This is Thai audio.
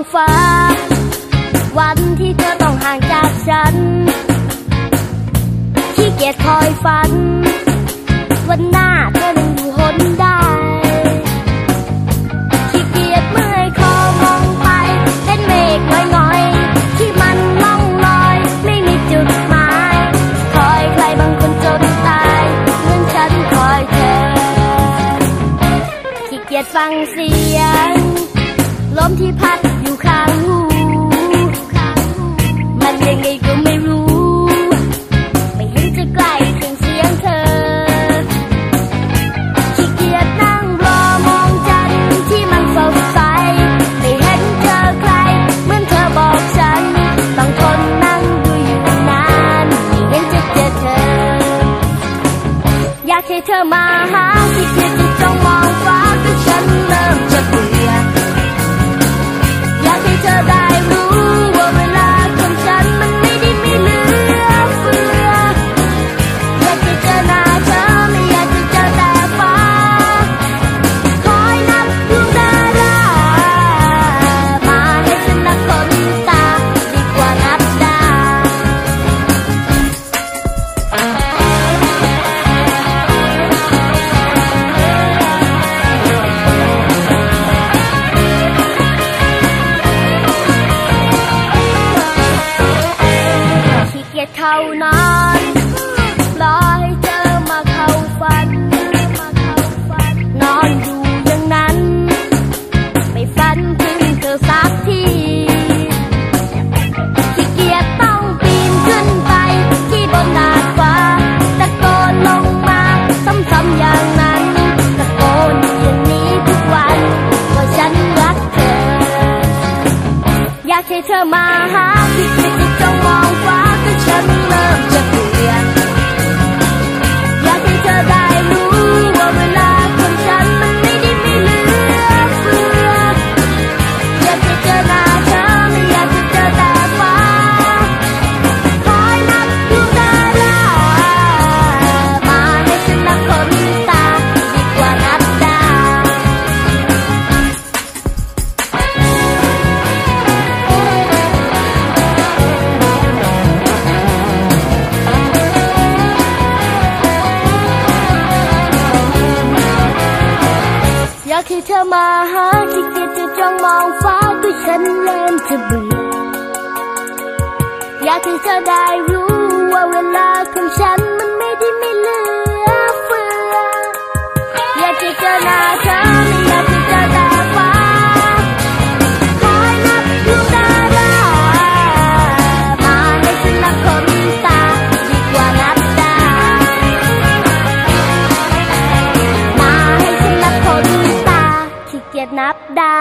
องฟ้า วันที่เธอต้องห่างจากฉัน ขี้เกียจคอยฝัน วันหน้าเธอยังอยู่หนได้ ขี้เกียจเมื่อยคอมองไปเห็นเมฆลอยๆ ที่มันล่องลอย ไม่มีจุดหมาย คอยใครบางคนจนตายเหมือนฉันคอยเธอ ขี้เกียจฟังเสียงลมที่พัด อ เข้านอนรอให้เธอมาเข้าฝัน นอนอยู่อย่างนั้น ไม่ฝันถึงเธอสักทีขี้เกียจต้องปีนขึ้นไป ที่บนดาดฟ้าตะโกนลงมาซ้ำๆอย่างนั้นตะโกนอย่างนี้ทุกวันว่าฉันรักเธอ อยากให้เธอมาหาที่ากให้เธอมาหาที่เกียจจะจ้องมองฟ้าด้วยฉันเริ่มจะเบื่ออยากให้เธอได้รู้ว่าเวลาของฉันมันไม่ได้ไม่เลือ รับดา